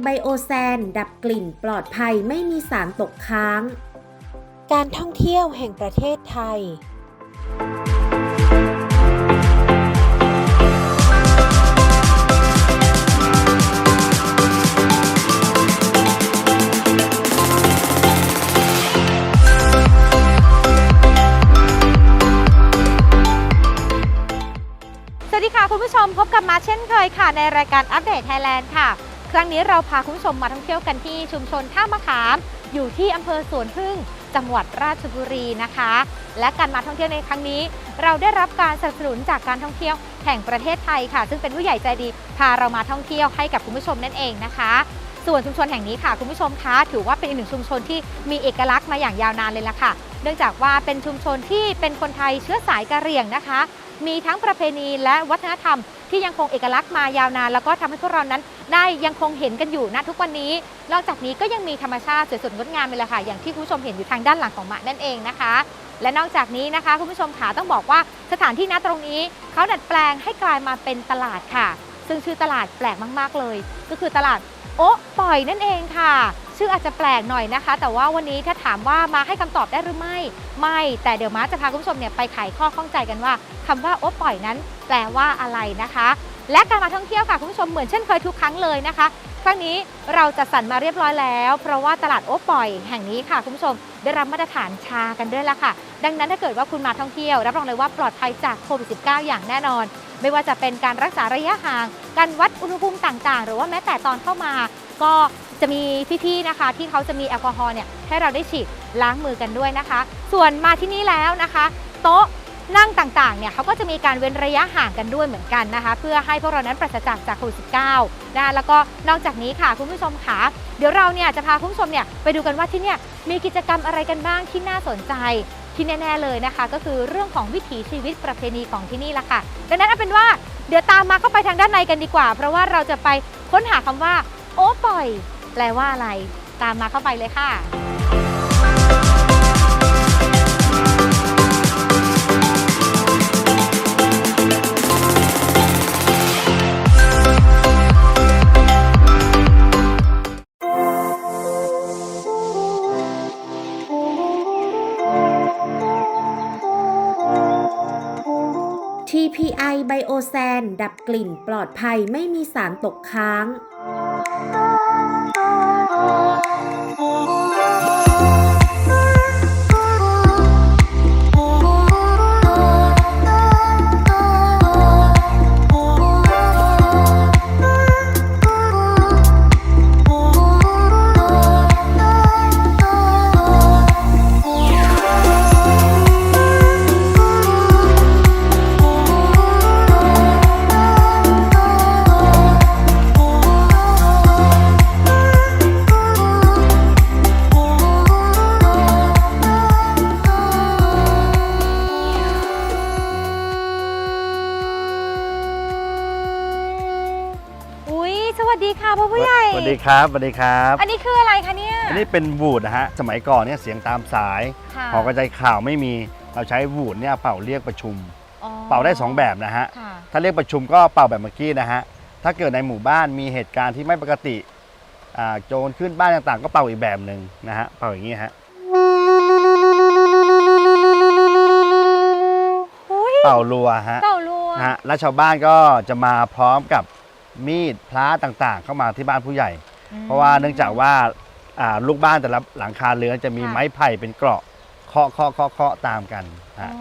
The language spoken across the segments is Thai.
TPI Biosan ดับกลิ่นปลอดภัยไม่มีสารตกค้าง การท่องเที่ยวแห่งประเทศไทยสวัสดีค่ะ คุณผู้ชมพบกับมาเช่นเคยค่ะ ในรายการอัปเดตไทยแลนด์ค่ะ ครั้งนี้เราพาคุณผู้ชมมาท่องเที่ยวกันที่ชุมชนท่ามะขาม อยู่ที่อำเภอสวนพึ่ง จังหวัดราชบุรีนะคะ และการมาท่องเที่ยวในครั้งนี้ เราได้รับการสนับสนุนจากการท่องเที่ยวแห่งประเทศไทยค่ะ ซึ่งเป็นผู้ใหญ่ใจดีพาเรามาท่องเที่ยวให้กับคุณผู้ชมนั่นเองนะคะส่วนชุมชนแห่งนี้ค่ะคุณผู้ชมคะถือว่าเป็นอีกหนึ่งชุมชนที่มีเอกลักษณ์มาอย่างยาวนานเลยล่ะค่ะ เนื่องจากว่าเป็นชุมชนที่เป็นคนไทยเชื้อสายกะเหรี่ยงนะคะ มีทั้งประเพณีและวัฒนธรรมที่ยังคงเอกลักษณ์มายาวนาน แล้วก็ทำให้พวกเรานั้นได้ยังคงเห็นกันอยู่ณทุกวันนี้ นอกจากนี้ก็ยังมีธรรมชาติสวยสดงดงามเลยล่ะค่ะอย่างที่คุณผู้ชมเห็นอยู่ทางด้านหลังของหมานั่นเองนะคะ และนอกจากนี้นะคะคุณผู้ชมขาต้องบอกว่าสถานที่ณตรงนี้เขาดัดแปลงให้กลายมาเป็นตลาดค่ะ ซึ่งชื่อตลาดแปลกมาก ๆ เลย ก็คือตลาดโอ๊ะปล่อยนั่นเองค่ะ ชื่ออาจจะแปลกหน่อยนะคะ แต่ว่าวันนี้ถ้าถามว่ามาให้คำตอบได้หรือไม่ ไม่ แต่เดี๋ยวม้าจะพาคุณผู้ชมเนี่ยไปไขข้อข้องใจกันว่าคำว่าโอ๊ะปล่อยนั้น แปลว่าอะไรนะคะ และการมาท่องเที่ยวค่ะคุณผู้ชมเหมือนเช่นเคยทุกครั้งเลยนะคะครั้งนี้เราจะสั่นมาเรียบร้อยแล้ว เพราะว่าตลาดโอ๊ะปล่อยแห่งนี้ค่ะคุณผู้ชมได้รับมาตรฐานชากันด้วยละค่ะ ดังนั้นถ้าเกิดว่าคุณมาท่องเที่ยว รับรองเลยว่าปลอดภัยจากโควิด -19 อย่างแน่นอน ไม่ว่าจะเป็นการรักษาระยะห่าง การวัดอุณหภูมิต่างๆ หรือว่าแม้แต่ตอนเข้ามา ก็จะมีพี่ๆนะคะ ที่เขาจะมีแอลกอฮอล์เนี่ยให้เราได้ฉีดล้างมือกันด้วยนะคะ ส่วนมาที่นี่แล้วนะคะ โต๊ะนั่งต่างๆ เนี่ยเขาก็จะมีการเว้นระยะห่างกันด้วยเหมือนกันนะคะ เพื่อให้พวกเรานั้นปราศจากจากโควิด -19 นะคะแล้วก็นอกจากนี้ค่ะคุณผู้ชมค่ะเดี๋ยวเราเนี่ยจะพาคุณผู้ชมเนี่ยไปดูกันว่าที่เนี่ยมีกิจกรรมอะไรกันบ้างที่น่าสนใจที่แน่ๆเลยนะคะ ก็คือเรื่องของวิถีชีวิตประเพณีของที่นี่ละค่ะ ดังนั้นเอาเป็นว่าเดี๋ยวตามมาเข้าไปทางด้านในกันดีกว่า เพราะว่าเราจะไปค้นหาคำว่า โอ้ปล่อย แปลว่าอะไร ตามมาเข้าไปเลยค่ะ TPI Biosan ดับกลิ่นปลอดภัยไม่มีสารตกค้าง ครับสวัสดีครับ อันนี้คืออะไรคะเนี่ย อันนี้เป็นวูดนะฮะ สมัยก่อนเนี่ยเสียงตามสายค่ะหอกระจายข่าวไม่มี เราใช้วูดเนี่ยเป่าเรียกประชุม อ๋อเป่าได้2แบบนะฮะ ค่ะถ้าเรียกประชุมก็เป่าแบบเมื่อกี้นะฮะ ถ้าเกิดในหมู่บ้านมีเหตุการณ์ที่ไม่ปกติอ่าโจรขึ้นบ้านต่างๆ ก็เป่าอีกแบบหนึ่งนะฮะ เป่าอย่างนี้ฮะ อุ้ยเป่ารัวฮะ เป่ารัวนะฮะ แล้วชาวบ้านก็จะมาพร้อมกับมีดพระต่างๆ เข้ามาที่บ้านผู้ใหญ่อืม เพราะว่าเนื่องจากว่าอ่าลูกบ้านแต่ละหลังคาเรือนจะมีค่ะ ไม้ไผ่เป็นเกราะเคาะเคาะเคาะเคาะตามกันอ๋อฮะ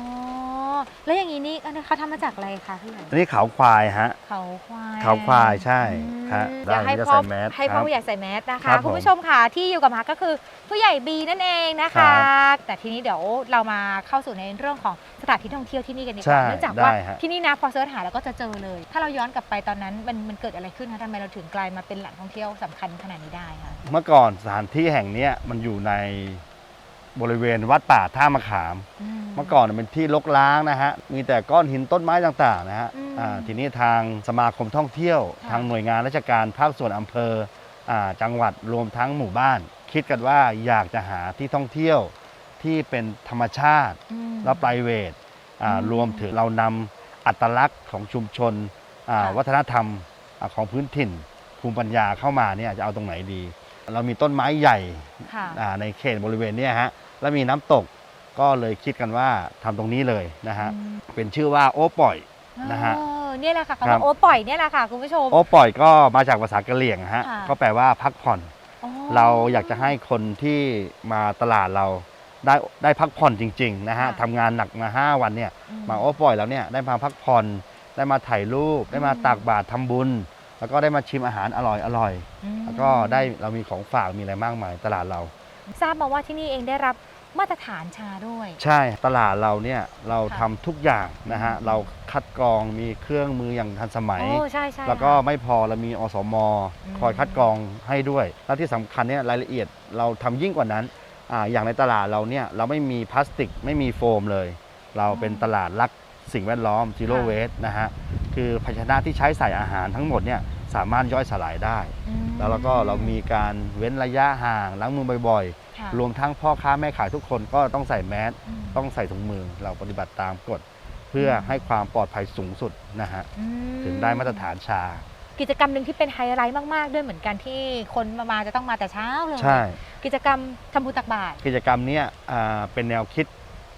แล้วอย่างนี้นี่อันนี้เขาทำมาจากอะไรคะพี่ใหญ่อันนี้เขาควายฮะ เขาควายเขาควายใช่อืมฮะเดี๋ยวให้ได้พ่อจะใส่แมสให้พ่อครับ ผู้ใหญ่ใส่แมสนะครัคะบผมคุณผู้ชมค่ะที่อยู่กับมาก็คือผู้ใหญ่บีนั่นเองนะครั คะบแต่ทีนี้เดี๋ยวเรามาเข้าสู่ในเรื่องของสถานที่ท่องเที่ยวที่นี่กันดีกใช่ว่าเนื่องจากว่าได้ฮะ ที่นี่นะพอเสิร์ชหาแล้วก็จะเจอเลย ถ้าเราย้อนกลับไปตอนนั้นมันมันเกิดอะไรขึ้นคะทำไมเราถึงกลายมาเป็นแหล่งท่องเที่ยวสำคัญขนาดนี้ได้คะ เมื่อก่อนสถานที่แห่งเนี้ยมันอยู่ใน บริเวณวัดป่าท่ามะขาม เมื่อก่อนเป็นที่รกร้างนะฮะ มีแต่ก้อนหินต้นไม้ต่างๆนะฮะอืมอ่าทีนี้ทางสมาคมท่องเที่ยวค่ะทางหน่วยงานราชการภาคส่วนอำเภออ่าจังหวัดรวมทั้งหมู่บ้าน คิดกันว่าอยากจะหาที่ท่องเที่ยวที่เป็นธรรมชาติอืมและ p r i v a t อ่าอืมรวมถึงเรานำอัตลักษณ์ของชุมชนอ่าค่ะวัฒนธรรมอ่าของพื้นถิ่นภูมิปัญญาเข้ามาเนี่ยจะเอาตรงไหนดี เรามีต้นไม้ใหญ่ค่ะอ่าในเขตบริเวณเนี้ฮะแล้วมีน้ำตกก็เลยคิดกันว่าทำตรงนี้เลยนะฮะอืมเป็นชื่อว่าโอปล่อยนะฮะเออเนี่ยแหละค่ะครัคำว่าบโอ้ปล่อยเนี่ยแหละค่ะคุณผู้ชมโอปล่อยก็มาจากภาษากะเหรี่ยงฮะค่ะก็แปลว่าพักผ่อนอ๋อเราอยากจะให้คนที่มาตลาดเราได้ได้พักผ่อนจริงๆนะฮะค่ะทำงานหนักมา 5 วันเนี่ยอืมาโอปล่อยแล้วเนี่ยได้มาพักผ่อนได้มาถ่ายรูปได้มาอืมตักบาตรทำบุญ แล้วก็ได้มาชิมอาหารอร่อยอร่อยอืมแล้วก็ได้เรามีของฝากมีอะไรมากมายตลาดเรา ทราบมาว่าที่นี่เองได้รับมาตรฐานชาด้วย ใช่ตลาดเราเนี่ยเราค่ะทำทุกอย่างนะฮะเราคัดกรองมีเครื่องมืออย่างทันสมัยโอ้ใช่ใช่แล้วก็ค่ะไม่พอเรามีอสมอืมคอยคัดกรองให้ด้วย แล้วที่สำคัญเนี่ยรายละเอียดเราทำยิ่งกว่านั้นอาอย่างในตลาดเราเนี่ยเราไม่มีพลาสติกไม่มีโฟมเลย เราเป็นตลาดรัก สิ่งแวดล้อม zero ค่ะ waste นะฮะคือภาชนะที่ใช้ใส่อาหารทั้งหมดเนี่ยสามารถย่อยสลายได้ อืมแล้วเราก็เรามีการเว้นระยะห่างล้างมือบ่อยค่ะๆ รวมทั้งพ่อค้าแม่ขายทุกคนก็ต้องใส่แมสมต้องใส่ถุงมือเราปฏิบัติตามกฎ เพื่อให้ความปลอดภัยสูงสุดนะฮะอืมถึงได้มาตรฐานชา กิจกรรมหนึ่งที่เป็นไฮไลท์มาก ๆ ด้วยเหมือนกันที่คนมามาจะต้องมาแต่เช้าเลยใช่ กิจกรรมทำบุญตักบาตร กิจกรรมเนี้ยอ่าเป็นแนวคิด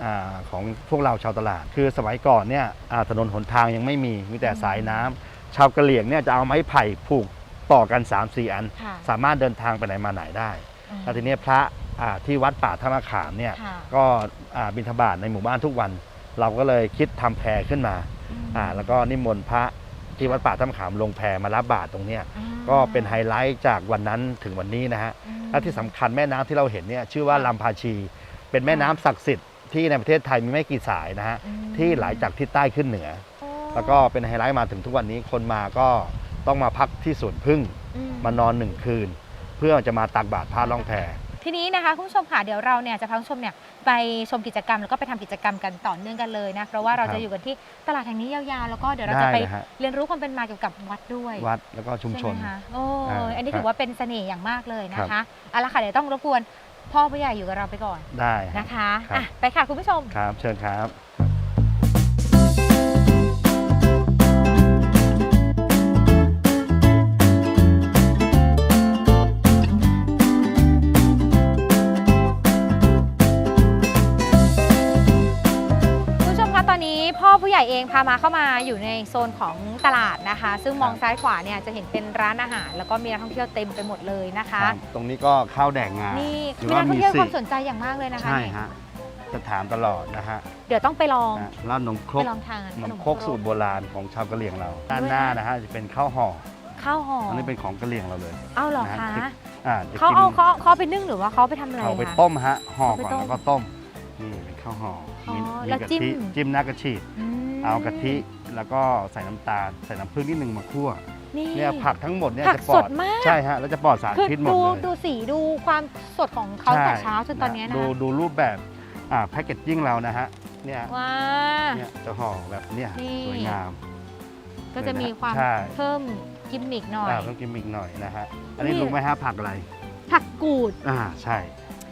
อาของพวกเราชาวตลาด คือสมัยก่อนเนี่ยอ่าถนนหนทางยังไม่มีมีแต่สายน้ำชาวกะเหรี่ยงเนี่ยจะเอาไม้ไผ่ผูกต่อกัน3-4อันค่ะสามารถเดินทางไปไหนมาไหนได้อืมแล้วทีเนี้ยพระอ่าที่วัดป่าท่ามะขามเนี่ยค่ะก็อ่าบิณฑบาตในหมู่บ้านทุกวัน เราก็เลยคิดทำแพรขึ้นมาอ่าแล้วก็นิมนต์พระที่วัดป่าท่ามะขามลงแพรมารับบาตรตรงเนี้ยอ่าก็เป็นไฮไลท์จากวันนั้นถึงวันนี้นะฮะอืมและที่สำคัญแม่น้ำที่เราเห็นเนี่ยชื่อว่าค่ะลำพาชี เป็นแม่น้ำศักดิ์สิทธิ์ ที่ในประเทศไทยมีไม่กี่สายนะฮะอืมที่ไหลจากทิศใต้ขึ้นเหนือโอ้แล้วก็เป็นไฮไลท์มาถึงทุกวันนี้คนมาก็ต้องมาพักที่สวนพึ่งอืมานอนหนึ่งคืน เพื่อจะมาตักบาตรพระล่องแพทีนี้นะคะคุณผู้ชมค่ะเดี๋ยวเราเนี่ยจะพาคุณผู้ชมเนี่ยไปชมกิจกรรมแล้วก็ไปทำกิจกรรมกันต่อเนื่องกันเลยนะเพราะว่าเราครัจะบอยู่กันที่ตลาดแห่งนี้ยาวๆ แล้วก็เดี๋ยวเราได้จะไปนะฮะเรียนรู้ความเป็นมาเกี่ยวกับวัดด้วยวัดแล้วก็ชุมชนใไหคะโอ้อ่าอันนี้ครับถือว่าเป็นเสน่ห์อย่างมากเลยนะครัคะบเอาละค่ะเดี๋ยวต้องรบกวน พ่อผู้ใหญ่อยู่กับเราไปก่อนได้ฮะนะคะครับอะไปค่ะคุณผู้ชม ครับเชิญครับ องพามาเข้ามาอยู่ในโซนของตลาดนะคะ ซึ่งมองครับซ้ายขวาเนี่ยจะเห็นเป็นร้านอาหาร แล้วก็มีนักท่องเที่ยวเต็มไปหมดเลยนะคะครับตรงนี้ก็ข้าวแดกงานี่หรือมีว่านักท่องเที่ยวสิความสนใจอย่างมากเลยนะคะใช่เนี่ยฮะจะถามตลอดนะฮะเดี๋ยวต้องไปลองนะร้านขนมครไปกลองทานขนมครกสูตรโบราณของชาวกะเหรี่ยงเรา ด้านหน้านะฮะจะเป็นข้าวห่อข้าวห่ออัอันนี้เป็นของกะเหรี่ยงเราเลยเอ้าเหรอนะคะฮะอ่าจะเขากินเอาเขาเขาเอาไปนึ่งหรือว่าเขาเอาไปทำอะไรเอาไปคะ ต้มฮะห่อเอาไปก่อนต้ม แล้วก็ต้มนี่เป็น ข้าวห่ออ๋อมีมีแล้วกะจิ้มทิจิ้มหน้ากระชีด มเอากะทิแล้วก็ใส่น้ำตาล ใส่น้ำผึ้งนิดนึงมาคั่วนี่ เนี่ยผักทั้งหมดเนี่ยผักจะปลอสดดมาก ใช่ฮะแล้วจะปลอดสารคือพิษหมดดูเลยดูสีดูความสดของเขาใช่แต่เช้าจนตอนเนี้ยนะดูดูรูปแบบอ่าแพคเกจจิ้งเรานะฮะเนี่ยว้า เนี่ยจะห่อแบบเนี่ยนี่ สวยงาม ก็จะมีความใช่ เพิ่มกิมมิกหน่อย อ่าต้องกินอีกหน่อยนะฮะอันนี้นี่ รู้ไหมฮะผักอะไรผักกูดอ่าใช่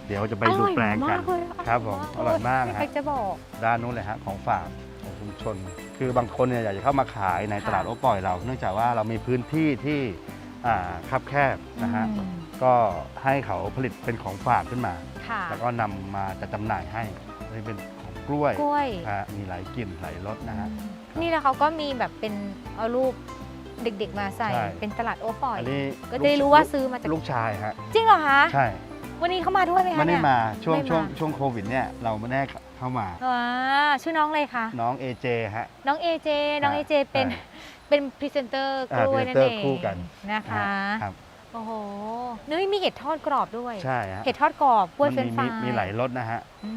เดี๋ยวจะไปอดูร่อยแปลงกัมานกเลยครับผมอร่อยมากพี่ฮะเป๊กจะบอก ด้านนู้นเลยฮะของฝากของชุมชน คือบางคนเนี่ยอยากจะเข้ามาขายในค่ะ ตลาดโอปล่อยเรา เนื่องจากว่าเรามีพื้นที่ที่อ่าคับแคบนะฮะ อืมก็ให้เขาผลิตเป็นของฝากขึ้นมา ค่ะแล้วก็นำมาจัดจำหน่ายให้นี่เป็นของกล้วยกล้วยฮะมีหลายกลิ่นหลายรสนะฮะ นี่แล้วเขาก็มีแบบเป็นเอารูปเด็กๆมาใส่ใช่ เป็นตลาดโอปอย อันนี้ก็จะได้รู้ว่าซื้อมาจาก ลูกชายฮะ จริงเหรอคะ ใช่ วันนี้เขามาด้วยไหมคะไม่ได้เนี่ย มาช่วงไม่มา ช่วงช่วงโควิดเนี่ยเราไม่ได้เข้ามา ว้าชื่อน้องเลยคะน้องเอเจฮะ น้องเอเจน้องเออ่าเจเป็นอ่าเป็นพรีเซนเตอร์กอ่าล้วยนั่นพรีเอเซนเตอร์งคู่กัน นะคะครับโอ้โหเนื้อมีเห็ดทอดกรอบด้วย ใช่ฮะเห็ดทอดกรอบกล้วยมัเฟรนมีช์ฟรายมีหลายรสนะฮะ อื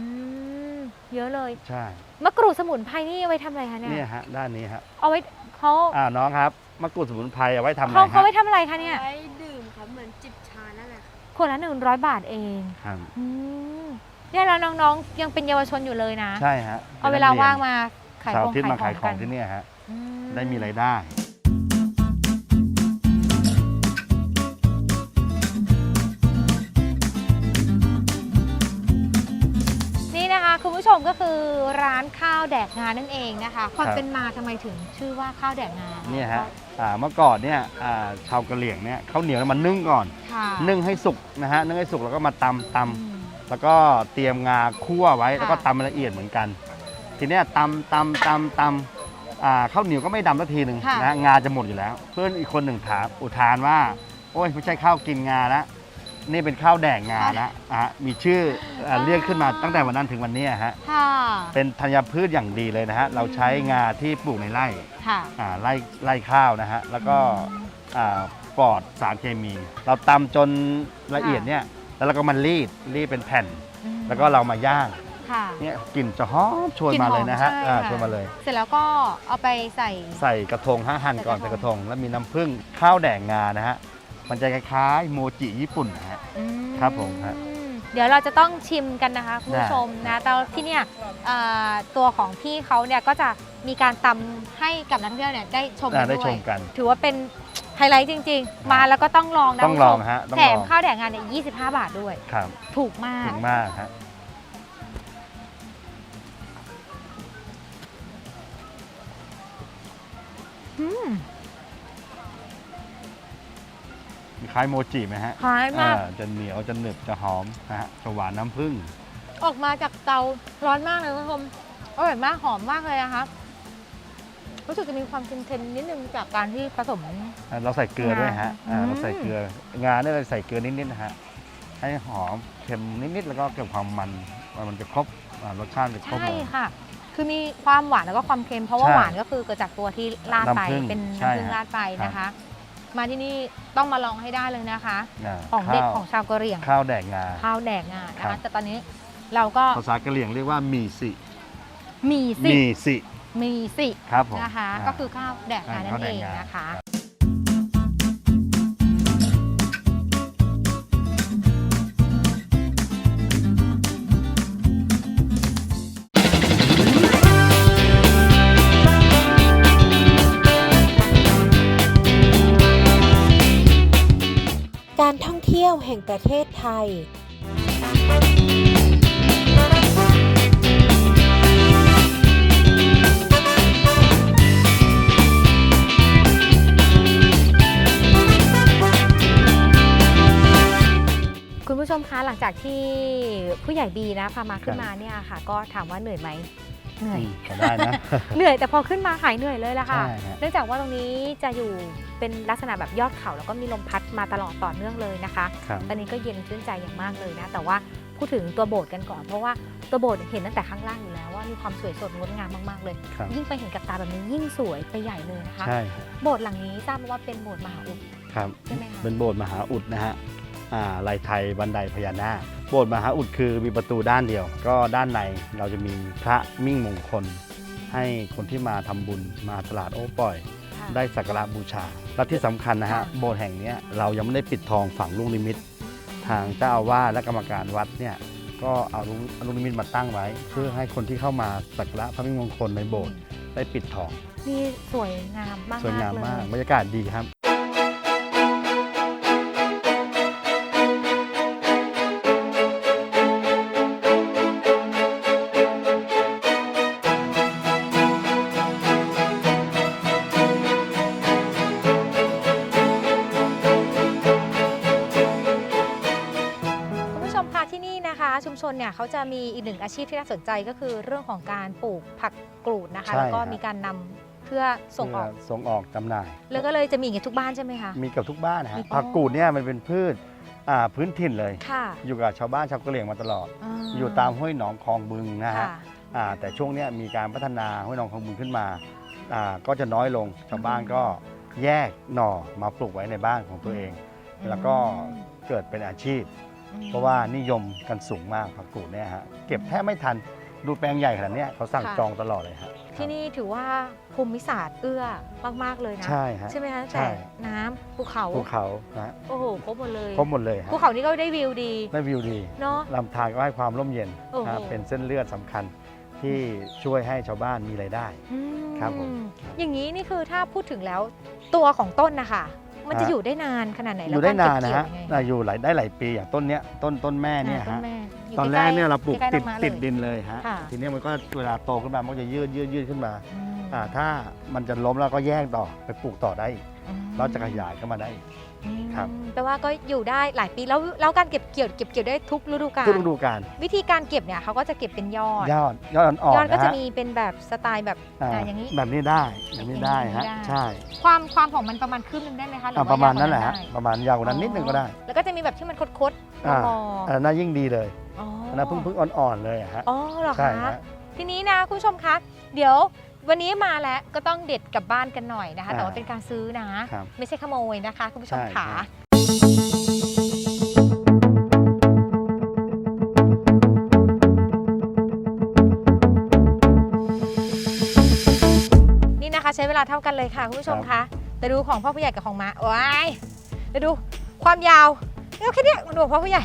มเยอะเลยใช่มะกรูดสมุนไพรนี่เอาไว้ทำอะไรคะเนี่ยเนี่ยฮะด้านนี้ฮะเอาไว้เขาอ่าน้องครับมะกรูดสมุนไพรเอาไว้ทำอะไรเขาเขาฮะไว้ทำอะไรคะเนี่ย ไว้ ครับคนละหนึ่งร้อยบาทเองครับอืมเนี่ยแล้วน้องๆยังเป็นเยาวชนอยู่เลยนะ ใช่ฮะเอาเวลาว่างมาขายเสาขร์องอาทิตย์มาขายของกันที่เนี่ยฮะอืได้มีรายได้ ร้านข้าวแดกงานั่นเองนะคะความครับเป็นมาทำไมถึงชื่อว่าข้าวแดกงาเนี่ยฮะอ่าเมื่อก่อนเนี่ยอ่าชาวกะเหรี่ยงเนี่ยข้าวเหนียวมันนึ่งก่อนค่ะนึ่งให้สุกนะฮะนึ่งให้สุกแล้วก็มาตำตำอืมแล้วก็เตรียมงาคั่วไว้ค่ะแล้วก็ตำให้ละเอียดเหมือนกัน ทีเนี้ยตำตำตำตำอ่าข้าวเหนียวก็ไม่ดำสักทีหนึ่งค่ะนะฮะงาจะหมดอยู่แล้ว เพื่อนอีกคนหนึ่งถามอุทานว่าโอ้ยไม่ใช่ข้าวกินงาแล้ว นี่เป็นข้าวแดกงาแล้วอะมีชื่ออ่าเรียกขึ้นมาตั้งแต่วันนั้นถึงวันเนี้ยฮะ ค่ะ เป็นธัญพืชอย่างดีเลยนะฮะ เราใช้งาที่ปลูกในไร่ค่ะ อ่าไร่ไร่ข้าวนะฮะ แล้วก็อ่าปลอดสารเคมี เราตำจนละเอียดเนี่ย แล้วเราก็มันรีดรีดเป็นแผ่น อืมแล้วก็เรามาย่าง ค่ะ เนี่ยกลิ่นจะหอมชวนกลิ่นมาหอมเลยนะฮะใช่อ่าค่ะ ชวนมาเลย เสร็จแล้วก็เอาไปใส่ ใส่กระทงฮะหั่นก่อนใส่ใส่กกระระททงงแล้วมีน้ำผึ้งข้าวแดงงานะฮะ มันจะคล้ายๆโมจิญี่ปุ่นนะฮะ อืมครับผมฮะเดี๋ยวเราจะต้องชิมกันนะคะคุณผู้ได้ชมนะแต่ที่เนี่ยเอ่อตัวของพี่เขาเนี่ยก็จะมีการตำให้กับนักท่องเที่ยวเนี่ยได้ชมอ่ากันได้ด้ชวยมกัน ถือว่าเป็นไฮไลท์จริง ๆ มาแล้วก็ต้องลองนะต้องคุณลผู้อชงมฮะต้องแถลมองข้าวแดกงานเนี่ย25 บาทด้วย ครับถูกมาก ถึงมากฮะอืม คล้ายโมจิไหมฮะคล้ายมากอ่าจะเหนียวจะหนึบจะหอมนะฮะจะหวานน้ำผึ้งออกมาจากเตาร้อนมากเลยคุณผู้ชมอร่อยมากหอมมากเลยนะคะรู้สึกจะมีความเค็มๆนิดนึงจากการที่ผสม อ่าเราใส่เกลือด้วยฮะอ่าอืม เราใส่เกลืองาเนี่ยเราใส่เกลือนิดๆนะฮะให้หอมเค็มนิดๆแล้วก็เก็บความมันมันจะครบอ่ารสชาติจะครบใช่เลย ค่ะ คือมีความหวานแล้วก็ความเค็มเพราะว่าใช่หวานก็คือเกิดจากตัวที่ราดไปน้ำผึ้งเป็นใช่น้ำผึ้งฮะราดไปนะคะ มาที่นี่ต้องมาลองให้ได้เลยนะคะาของเด็ดข้าวของชาวกะเหรี่ยง ข้าวแดกงา ข้าวแดกงานะครัคะบ แต่ตอนนี้เราก็ภาษากะเหรี่ยงเรียกว่ามีสิมีสิมีสิมีสิครับผมนะคะาก็คือข้าวแดกงานั่ข้าวนแดเอกงงานะคะรับกา ยวแห่งประเทศไทย คุณผู้ชมคะหลังจากที่ผู้ใหญ่บีนะพามาขึ้นมาเนี่ยค่ะ ก็ถามว่าเหนื่อยไหม เหนื่อยอืมก็ได้นะ เหนื่อยแต่พอขึ้นมาหายเหนื่อยเลยละค่ะ ใช่ฮะ เนื่องจากว่าตรงนี้จะอยู่เป็นลักษณะแบบยอดเขาแล้วก็มีลมพัดมาตลอดต่อเนื่องเลยนะคะ ครับ ตอนนี้ก็เย็นชื่นใจอย่างมากเลยนะ แต่ว่าพูดถึงตัวโบสถ์กันก่อน เพราะว่าตัวโบสถ์เห็นตั้งแต่ข้างล่างอยู่แล้วว่ามีความสวยสดงดงามมากๆเลย ครับ ยิ่งไปเห็นกับตาแบบนี้ยิ่งสวยไปใหญ่เลยนะคะ ใช่ฮะโบสถ์หลังนี้ทราบมาว่าเป็นโบสถ์มหาอุด ครับ ใช่ไหมคะ เป็นโบสถ์มหาอุดนะฮะอ่าลายไทยบันไดพญานาค โบสถ์มหาอุดคือมีประตูด้านเดียว ก็ด้านในเราจะมีพระมิ่งมงคล ให้คนที่มาทำบุญมาตลาดโอ้ปล่อย ค่ะ ได้สักการะบูชา และที่สำคัญนะฮะ ค่ะ โบสถ์แห่งเนี้ยเรายังไม่ได้ปิดทองฝังลูกนิมิต ทางเจ้าอาวาสและกรรมการวัดเนี่ยก็เอาลูกลูกนิมิตมาตั้งไว้ เพื่อให้คนที่เข้ามาสักการะพระมิ่งมงคลในโบสถ์ได้ปิดทอง นี่สวยงามมากสวยงามเลยมากบรรยากาศดีครับ นะคะชุมชนเนี่ยเขาจะมีอีกหนึ่งอาชีพที่น่าสนใจก็คือเรื่องของการปลูกผักกรูดนะคะ ใช่แล้วก็ครับ มีการนำเพื่อส่งออก เพื่ส่งออกจำหน่าย แล้วก็เลยจะมีอย่างนี้ทุกบ้านใช่ไหมคะ มีกับทุกบ้านนะฮะมี ผักกูดเนี่ยมันเป็นพืชอ่าพื้นถิ่นเลย ค่ะอยู่กับชาวบ้านชาวกะเหรี่ยงมาตลอดาอยู่ตามห้วยหนองคลองบึงนะฮะ ค่ะอ่าแต่ช่วงเนี้ยมีการพัฒนาห้วยหนองคลองบุญขึ้นมาอ่าก็จะน้อยลงชาวบ้านก็แยกหน่อมาปลูกไว้ในบ้านของตัวเอง แล้วก็เกิดเป็นอาชีพ เพราะว่านิยมกันสูงมากผักกูดเนี่ยฮะเก็บแทบไม่ทันดูแปลงใหญ่ขนาดเนี้ยเขาสั่งค่ะจองตลอดเลยฮะที่นี่ถือว่าภูมิศาสตร์เอื้อมาก ๆ เลยนะ ใช่ฮะใช่ไหมคะใช่แต่น้ำภูเขาภูเขานะฮะโอ้โหครบหมดเลยครบหมดเลยฮะภูเขานี่ก็ได้วิวดีได้วิวดีเนาะลำธารก็ให้ความร่มเย็นโอ้โหนะเป็นเส้นเลือดสำคัญที่ช่วยให้ชาวบ้านมีรายได้อืมครับผมอย่างนี้นี่คือถ้าพูดถึงแล้วตัวของต้นนะคะ มันจะฮะอยู่ได้นานขนาดไหนอแล้วยู่ได้กรนานเก็บนะเกี่ยวฮะยังไงอ่าอยู่หลายได้หลายปีอย่างต้นเนี้ยต้นต้นแม่เนี่ยอ่าต้ฮะนแม่ยู่ตอนแรกเนี่ยเราปลูกใล้ติดๆน้องม้าติดเลย ดินเลยฮะ ค่ะ ทีนี้มันก็เวลาโตขึ้นมา มันก็จะยืดยืดยืดขึ้นมาอืมอ่าถ้ามันจะล้มแล้วก็แยกต่อไปปลูกต่อได้อีกอืมเราจะขยายเข้ามาได้อีกอืม ครับ แปลว่าก็อยู่ได้หลายปีแล้วแล้วการเก็บเกี่ยวเก็บเกี่ยวได้ทุกฤดูกาลทุกฤดูกาลวิธีการเก็บเนี่ยเขาก็จะเก็บเป็นยอด ยอดยอดอ่อนยอดๆก็นะจะฮะมีเป็นแบบสไตล์แบบอ่าอ่าอย่างนี้ แบบนี้ได้แบบนี้ได้ฮะอย่างนี้ได้ ใช่ความความของมันประมาณครึ่งหนึงได้ไหมคะหรืออ่าว่าประมาณยกกว่นั้นแหละฮะได้ประมาณยาวกว่านั้นนิดนึงก็ได้แล้วก็จะมีแบบที่มันคดๆอ่างออันนั้นยิ่งดีเลยๆอ๋ออันนั้นเพิ่งเพิ่งอ่อนๆเลยอะฮะอ๋อเหรอใช่คะ ฮะ ทีนี้นะคุณผู้ชมคะ เดี๋ยว วันนี้มาแล้วก็ต้องเด็ดกลับบ้านกันหน่อยนะคะอ่าแต่ว่าเป็นการซื้อนะ ครับไม่ใช่ขโมยนะคะ คุณผู้ชมใช่ขาใช่นี่นะคะใช้เวลาเท่ากันเลยค่ะ คุณผู้ชมคะแต่ดูของพ่อผู้ใหญ่กับของม้าว้ายแต่ดูความยาวเอาแค่เนี้ยดูของพ่อผู้ใหญ่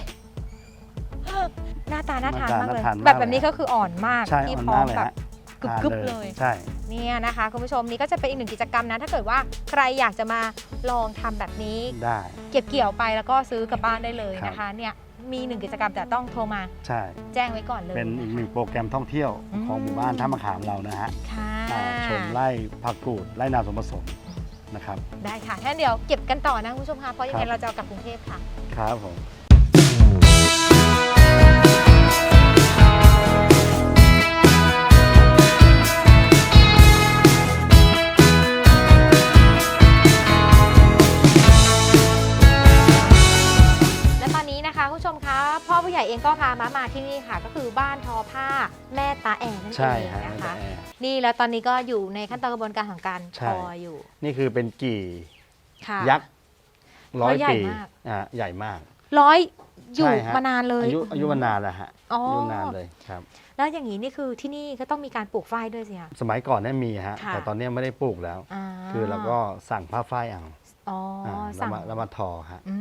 หน้าตาน่าทานมากเลย น่าทานมากแบบแบบเลยนี้ก็คืออ่อนมากใช่ที่อ่อนพร้อมามกเลยแบบฮะ กึบทานกึบเลย ใช่เนี่ยนะคะคุณผู้ชมนี่ก็จะเป็นอีกหนึ่งกิจกรรมนะ ถ้าเกิดว่าใครอยากจะมาลองทำแบบนี้ได้ เก็บเกี่ยวไปแล้วก็ซื้อกลับบ้านได้เลยครับนะคะเนี่ยมีหนึ่งกิจกรรมแต่ต้องโทรมา ใช่ แจ้งไว้ก่อนเลย เป็นอีกหนึ่งโปรแกรมท่องเที่ยวอืมของหมู่บ้านท่ามะขามเรานะฮะค่ะอ่าชมไร่ผักกูดไร่นาสมผสมนะครับ ได้ค่ะถ้าเดี๋ยวเก็บกันต่อนะคุณผู้ชมคะเพราะยังไงครับเราจะเอากลับกรุงเทพค่ะ ครับผม เองก็พามามาที่นี่ค่ะ ก็คือบ้านทอผ้าแม่ตาแอนนั่นใช่เองฮะนะคะแม่นี่แล้วตอนนี้ก็อยู่ในขั้นตอนกระบวนการของการใช่ทออยู่นี่คือเป็นกี่ค่ะ ยักษ์ร้อยแล้วใหญ่ปีมาก อ่าใหญ่มาก ร้อยอยู่ใช่ฮะ มานานเลยอายุอายุมานานแล้วฮะอ๋อออายุนานเลยครับ แล้วอย่างนี้นี่คือที่นี่ก็ต้องมีการปลูกฝ้ายด้วยสิคะ สมัยก่อนเนี่ยมีฮะ ค่ะ แต่ตอนนี้ไม่ได้ปลูกแล้วาคือเราก็สั่งผ้าฝ้ายเอาอ๋ออ่าแล้วสั่งมาแล้วมาทอฮะ อื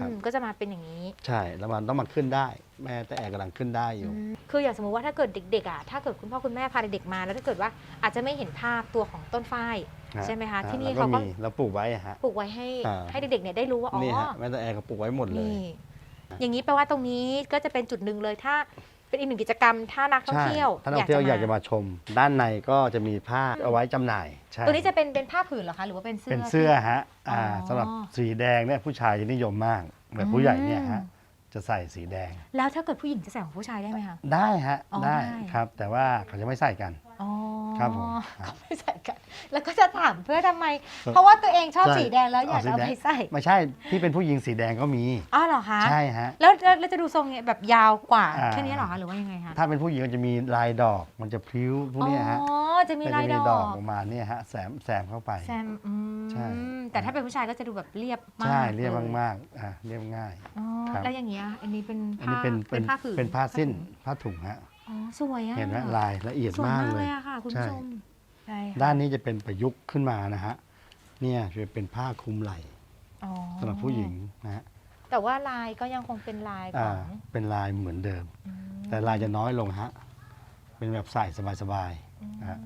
ครับมก็จะมาเป็นอย่างนี้ ใช่แล้วมันต้องมาขึ้นได้ แม่แต่แอร์กำลังขึ้นได้อยู่อืมคืออย่างสมมุติว่าถ้าเกิดเด็กๆอะถ้าเกิดคุณพ่อคุณแม่พาเด็กๆมา แล้วถ้าเกิดว่าอาจจะไม่เห็นภาพตัวของต้นฝ้ายฮะใช่ไหมคะอ่ที่นี่แล้วเขาก็มีเราปลูกไว้ฮะ ปลูกไว้ให้อ่า ให้เด็กๆเนี่ยได้รู้ว่าอ๋อนี่ฮะแม่แต่แอร์ก็ปลูกไว้หมดเลย นี่อย่างนี้แปลว่าตรงนี้ก็จะเป็นจุดหนึ่งเลยถ้า เป็นอีกหนึ่งกิจกรรมถ้านักท่องใช่เที่ยวถ้านักท่องเที่ยวอยากจะมาชม ด้านในก็จะมีผ้าเอาไว้จำหน่ายใช่ตัวนี้จะเป็นเป็นผ้าผืนเหรอคะหรือว่าเป็นเสื้อ เป็นเสื้อฮะอ่าอ๋อสำหรับสีแดงเนี่ยผู้ชายจะนิยมมากแบบผู้ใหญ่เนี่ยฮะอืมจะใส่สีแดง แล้วถ้าเกิดผู้หญิงจะใส่ของผู้ชายได้ไหมคะ ได้ฮะอ๋อได้ได้ ครับ แต่ว่าเขาจะไม่ใส่กันอ๋อ ครับผมเขาไม่ใส่กัน แล้วก็จะถามเพื่อทำไม เพราะว่าตัวเองชอบใช่สีแดงแล้วอยากเอาสีเอาแดงไปใส่ไม่ใช่ที่เป็นผู้หญิงสีแดงก็มีอ๋อเหรอคะใช่ฮะ แล้วแล้วแล้วจะดูทรงไงแบบยาวกว่าอ่า แค่นี้เหรอคะหรือว่ายังไงคะถ้าเป็นผู้หญิงก็จะมีลายดอก มันจะพลิ้วพวกเนี้ยฮะอ๋อจะมีแต่ลายจะดดออกกออกมาเนี่ยฮะแซมแซมเข้าไป แซมอืมใช่ แต่ถ้าเป็นผู้ชายก็จะดูแบบเรียบมากใช่เรียบลมากๆอะเรียบง่าย อ๋อครับ แล้วอย่างเงี้ยอันนี้เป็นอันผ้านี้เป็นเป็นผ้าผืนเป็นผ้าสิ้นถุงผ้าถุงฮะ อ๋อสวยอะเห็นไหมลายละเอียดสวยมากมากเลเลยย อะค่ะ คุณผู้ชมใช่ค่ะด้านนี้จะเป็นประยุกต์ขึ้นมานะฮะเนี่ยจะเป็นผ้าคลุมไหล่อ๋อสำหรับผู้หญิงนะฮะแต่ว่าลายก็ยังคงเป็นลายขอ่าองเป็นลายเหมือนเดิม อืมแต่ลายจะน้อยลงฮะเป็นแบบใส่สบาย อืมฮะ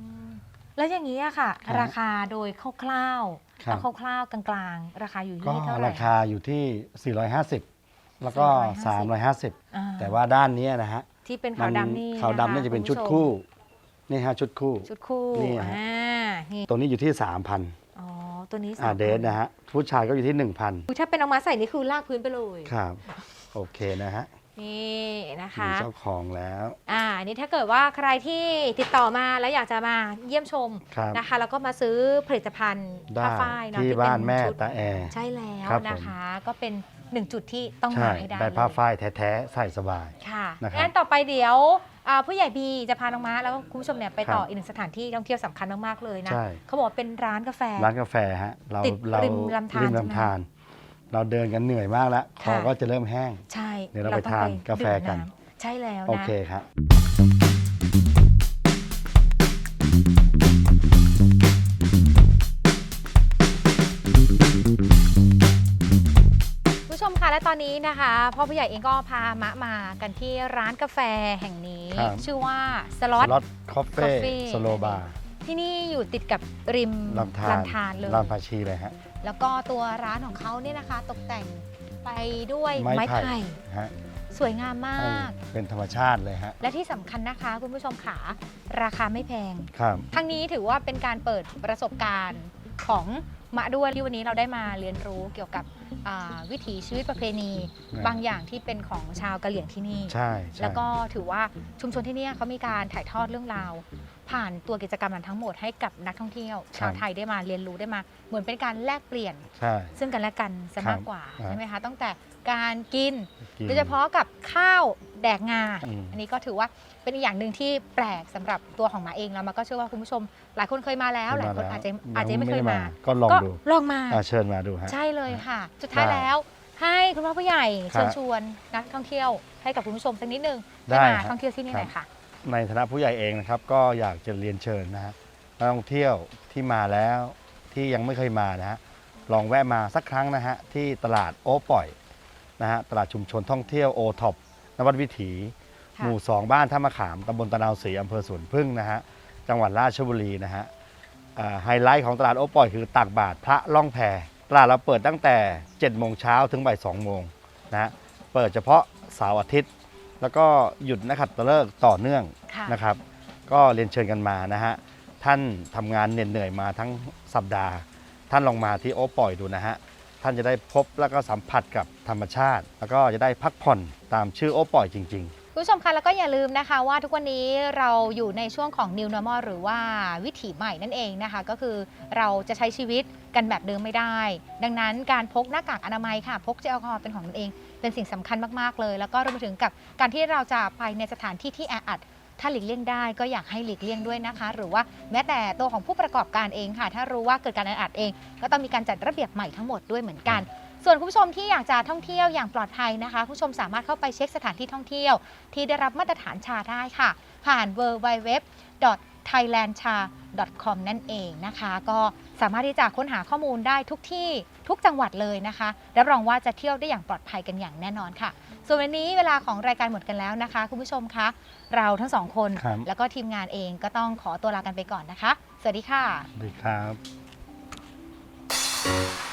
แล้วอย่างนี้อะค่ะ ครับราคาโดยคร่าวๆครับ เอาคร่าวๆกลางๆ ราคาอยู่ๆ ก็ที่เท่าไหร่ ราคาอยู่ที่ 450 แล้วก็350 อ่าแต่ว่าด้านเนี้ยนะฮะ ที่เป็นขาวดำนี่ขาวดำเนี่ยจะเป็นชุดคู่นี่ฮะชุดคู่ชุดคู่นี่ฮะอ่านี่ตัวนี้อยู่ที่3,000อ๋อตัวนี้อ่าสามเดสนะฮะผู้ชายก็อยู่ที่อุ๊ยถ้าเป็นเอามาใส่นี่คือลากพื้นไปเลย1,000ครับโอเคนะฮะนี่นะมีคะเจ้าของแล้ว อ่านี่ถ้าเกิดว่าใครที่ติดต่อมาแล้วอยากจะมาเยี่ยมชมครับนะคะ แล้วก็มาซื้อผลิตภัณฑ์ได้ผ้าฝ้ายเนาะที่เป็นบ้านแม่ชุดตาแอร์ใช่แล้วครับผมนะคะ ก็เป็น หนึ่งจุดที่ต้องใช่มาให้ได้ได้ผ้าเลยฝ้ายแท้ๆใส่สบาย ค่ะนะครับ งั้นต่อไปเดี๋ยวอ่าผู้ใหญ่บีจะพาน้องม้าแล้วก็คุณผู้ชมเนี่ยไปต่อครับอีกหนึ่งสถานที่ท่องเที่ยวสำคัญมากๆเลยนะ ใช่ เขาบอกว่าเป็นร้านกาแฟ ร้านกาแฟฮะเราติดเราริมลำธารริมใช่ไหม ลำธารเราเดินกันเหนื่อยมากแล้วคอค่ะก็จะเริ่มแห้ง ใช่เดี๋ยวเราไปต้องทานกาแฟดื่มกันำใช่แล้วโอนะเคครับคุณ คะและตอนนี้นะคะพ่อผู้ใหญ่เองก็พามะมากันที่ร้านกาแฟแห่งนี้ ครับ ชื่อว่าสล็อต สล็อตคอฟเฟ่ Coffee สโลบาร์ที่นี่อยู่ติดกับริมลำธารลำธารเลยลำพาชีเลยฮะแล้วก็ตัวร้านของเขาเนี่ยนะคะ ตกแต่งไปด้วยไม้ไม้ไผ่ไผ่ฮะสวยงามมาให้กเป็นธรรมชาติเลยฮะและที่สำคัญนะคะ คุณผู้ชมขาราคาไม่แพง ครับทั้งนี้ถือว่าเป็นการเปิดประสบการณ์ของ มะด้วยที่วันนี้เราได้มาเรียนรู้เกี่ยวกับอ่าวิถีชีวิตประเพณี นะบางอย่างที่เป็นของชาวกะเหรี่ยงที่นี่ ใช่ใช่ แล้วก็ถือว่าชุมชนที่เนี่ยเขามีการถ่ายทอดเรื่องราว ผ่านตัวกิจกรรมนั้นทั้งหมดให้กับนักท่องเที่ยว ชาวไทยได้มาเรียนรู้ได้มา เหมือนเป็นการแลกเปลี่ยน ใช่ ซึ่งกันและกันซะครับมากกว่าครับ ใช่ไหมคะตั้งแต่การกินกิน โดยเฉพาะกับข้าวแดกงาอืม อันนี้ก็ถือว่า เป็นอีกอย่างหนึ่งที่แปลกสำหรับตัวของหมาเองแล้วมาก็เชื่อว่าคุณผู้ชม หลายคนเคยมาแล้ว หลายคนอาจจะอาจจะไม่เคยมา ก็ลองก็ดูลองมาอะเชิญมาดูฮะใช่เลยค่ะสุดท้ายได้แล้วให้คุณพ่อผู้ใหญ่ครัเชิบญชวนนักท่องเที่ยวให้กับคุณผู้ชมสักนิดนึงได้ให้มาครับท่องเที่ยวที่นี่หน่อยค่ะ ในฐานะผู้ใหญ่เองนะครับก็อยากจะเรียนเชิญนะฮะนักท่องเที่ยวที่มาแล้วที่ยังไม่เคยมานะฮะลองแวะมาสักครั้งนะฮะที่ตลาดโอปล่อยนะฮะตลาดชุมชนท่องเที่ยวโอท็อปนวัดวิถีค่ะ หมู่ 2 บ้านท่ามะขามตำบลตะนาวศรีอำเภอสวนพึ่งนะฮะจังหวัดราชบุรีนะฮะอ่าไฮไลท์ของตลาดโอปล่อยคือตักบาทพระล่องแพตลาดเราเปิดตั้งแต่7โมงเช้าถึงบ่าย2โมงนะฮะเปิดเฉพาะเสาร์อาทิตย์ แล้วก็หยุดนักขัตฤกษ์ต่อเนื่องค่ะนะครับ ก็เรียนเชิญกันมานะฮะท่านทำงานเหน็ดเหนื่อยมาทั้งสัปดาห์ ท่านลองมาที่โอปล่อยดูนะฮะท่านจะได้พบแล้วก็สัมผัสกับธรรมชาติ แล้วก็จะได้พักผ่อนตามชื่อโอปล่อยจริง ๆ คุณผู้ชมคะแล้วก็อย่าลืมนะคะว่าทุกวันนี้เราอยู่ในช่วงของ New Normal หรือว่าวิถีใหม่นั่นเองนะคะ ก็คือเราจะใช้ชีวิตกันแบบเดิมไม่ได้ ดังนั้นการพกหน้ากากอนามัยค่ะ พกเจลแอลกอฮอล์เป็นของตนเอง เป็นสิ่งสำคัญมากๆเลย แล้วก็รวมไปถึงกับการที่เราจะไปในสถานที่ที่แออัดถ้าหลีกเลี่ยงได้ก็อยากให้หลีกเลี่ยงด้วยนะคะ หรือว่าแม้แต่ตัวของผู้ประกอบการเองค่ะ ถ้ารู้ว่าเกิดการแออัดเอง ก็ต้องมีการจัดระเบียบใหม่ทั้งหมดด้วยเหมือนกัน ส่วนคุณผู้ชมที่อยากจะท่องเที่ยวอย่างปลอดภัยนะคะคุณผู้ชมสามารถเข้าไปเช็คสถานที่ท่องเที่ยว ที่ได้รับมาตรฐานชาได้ค่ะ ผ่าน w w w thailandcha.com นั่นเองนะคะ ก็สามารถที่จะค้นหาข้อมูลได้ทุกที่ทุกจังหวัดเลยนะคะรับรองว่าจะเที่ยวได้อย่างปลอดภัยกันอย่างแน่นอนค่ะ ส่วนวันนี้เวลาของรายการหมดกันแล้วนะคะ คุณผู้ชมคะเราทั้งสองคนครับ แล้วก็ทีมงานเองก็ต้องขอตัวลากันไปก่อนนะคะ สวัสดีค่ะ สวัสดีครับ